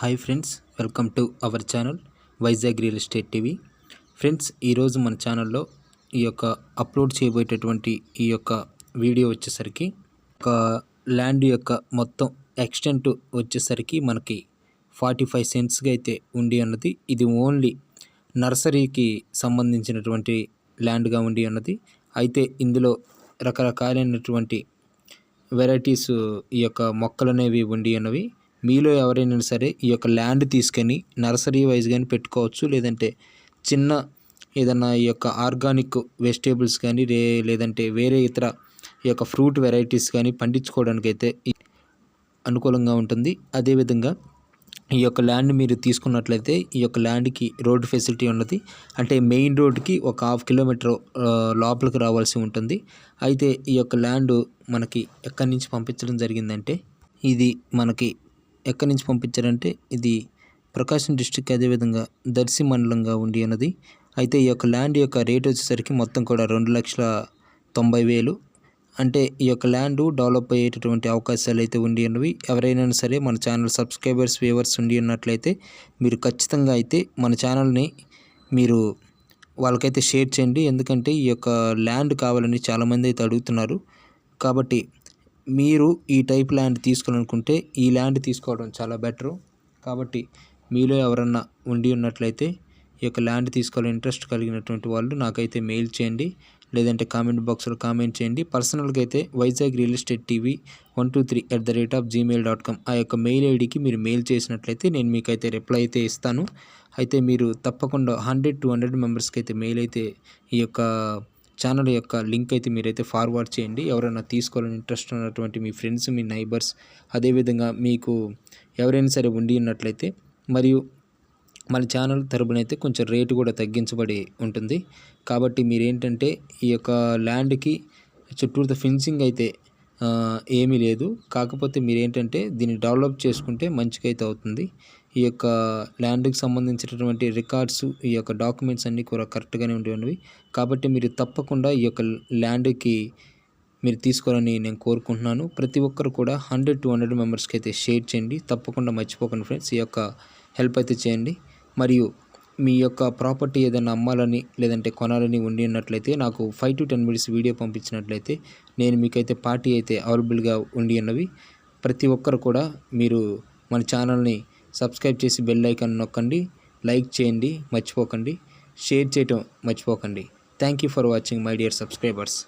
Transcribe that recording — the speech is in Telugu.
Hi friends welcome to our channel Vizag real estate TV. Friends ఈరోజు మన ఛానల్లో ఈ యొక్క అప్లోడ్ చేయబోయేటటువంటి ఈ యొక్క వీడియో వచ్చేసరికి ఒక ల్యాండ్ యొక్క మొత్తం ఎక్స్టెంట్ వచ్చేసరికి మనకి ఫార్టీ ఫైవ్ సెంట్స్గా అయితే ఉండి అన్నది ఇది ఓన్లీ నర్సరీకి సంబంధించినటువంటి ల్యాండ్గా ఉండి అన్నది. అయితే ఇందులో రకరకాలైనటువంటి వెరైటీస్ ఈ యొక్క మొక్కలు అనేవి ఉండి అన్నవి మీలో ఎవరైనా సరే ఈ యొక్క ల్యాండ్ తీసుకొని నర్సరీ వైజ్ కానీ పెట్టుకోవచ్చు లేదంటే చిన్న ఏదన్నా ఈ యొక్క ఆర్గానిక్ వెజిటేబుల్స్ కానీ రే లేదంటే వేరే ఇతర ఈ యొక్క ఫ్రూట్ వెరైటీస్ కానీ పండించుకోవడానికి అయితే అనుకూలంగా ఉంటుంది. అదేవిధంగా ఈ యొక్క ల్యాండ్ మీరు తీసుకున్నట్లయితే ఈ యొక్క ల్యాండ్కి రోడ్డు ఫెసిలిటీ ఉన్నది. అంటే మెయిన్ రోడ్కి ఒక హాఫ్ కిలోమీటర్ లోపలికి రావాల్సి ఉంటుంది. అయితే ఈ యొక్క ల్యాండ్ మనకి ఎక్కడి నుంచి పంపించడం జరిగిందంటే ఇది మనకి ఎక్కడి నుంచి పంపించారంటే ఇది ప్రకాశం డిస్టిక్ అదేవిధంగా దర్శి మండలంగా ఉండి అన్నది అయితే ఈ యొక్క ల్యాండ్ యొక్క రేట్ వచ్చేసరికి మొత్తం కూడా రెండు లక్షల తొంభై వేలు. అంటే ఈ యొక్క ల్యాండ్ డెవలప్ అయ్యేటటువంటి అవకాశాలు అయితే ఉండి ఉన్నవి. ఎవరైనా సరే మన ఛానల్ సబ్స్క్రైబర్స్ వ్యూవర్స్ ఉండి ఉన్నట్లయితే మీరు ఖచ్చితంగా అయితే మన ఛానల్ని మీరు వాళ్ళకైతే షేర్ చేయండి. ఎందుకంటే ఈ యొక్క ల్యాండ్ కావాలని చాలామంది అయితే అడుగుతున్నారు. కాబట్టి మీరు ఈ టైప్ ల్యాండ్ తీసుకోవాలనుకుంటే ఈ ల్యాండ్ తీసుకోవడం చాలా బెటరు కాబట్టి మీలో ఎవరన్నా ఉండి ఉన్నట్లయితే ఈ యొక్క ల్యాండ్ తీసుకోవాలని ఇంట్రెస్ట్ కలిగినటువంటి వాళ్ళు నాకైతే మెయిల్ చేయండి. లేదంటే కామెంట్ బాక్స్లో కామెంట్ చేయండి. పర్సనల్గా అయితే Vizag real estate TV one two three at the rate of Gmail dot com ఆ యొక్క మెయిల్ ఐడికి మీరు మెయిల్ చేసినట్లయితే నేను మీకైతే రిప్లై అయితే ఇస్తాను. అయితే మీరు తప్పకుండా హండ్రెడ్ టూ హండ్రెడ్ మెంబర్స్కి అయితే మెయిల్ అయితే ఈ యొక్క ఛానల్ యొక్క లింక్ అయితే మీరైతే ఫార్వర్డ్ చేయండి. ఎవరైనా తీసుకోవాలని ఇంట్రెస్ట్ ఉన్నటువంటి మీ ఫ్రెండ్స్ మీ నైబర్స్ అదేవిధంగా మీకు ఎవరైనా సరే ఉండి ఉన్నట్లయితే మరియు మన ఛానల్ తరపునైతే కొంచెం రేటు కూడా తగ్గించబడి ఉంటుంది. కాబట్టి మీరేంటంటే ఈ యొక్క ల్యాండ్కి చుట్టూరుత ఫెన్సింగ్ అయితే ఏమీ లేదు. కాకపోతే మీరేంటంటే దీన్ని డెవలప్ చేసుకుంటే మంచిగా అయితే అవుతుంది. ఈ యొక్క ల్యాండ్కి సంబంధించినటువంటి రికార్డ్స్ ఈ యొక్క డాక్యుమెంట్స్ అన్నీ కూడా కరెక్ట్గానే ఉండేవి కాబట్టి మీరు తప్పకుండా ఈ యొక్క ల్యాండ్కి మీరు తీసుకోవాలని నేను కోరుకుంటున్నాను. ప్రతి ఒక్కరు కూడా హండ్రెడ్ టూ హండ్రెడ్ మెంబర్స్కి అయితే షేర్ చేయండి. తప్పకుండా మర్చిపోకండి ఫ్రెండ్స్. ఈ యొక్క హెల్ప్ అయితే చేయండి. మరియు మీ యొక్క ప్రాపర్టీ ఏదైనా అమ్మాలని లేదంటే కొనాలని ఉండి ఉన్నట్లయితే నాకు five to ten minutes video పంపించినట్లయితే నేను మీకైతే పార్టీ అయితే అవైలబుల్గా ఉండి ఉన్నవి. ప్రతి ఒక్కరు కూడా మీరు మన ఛానల్ని సబ్స్క్రైబ్ చేసి బెల్ ఐకాన్ నొక్కండి లైక్ చేయండి మర్చిపోకండి షేర్ చేయటం మర్చిపోకండి. Thank you for watching my dear subscribers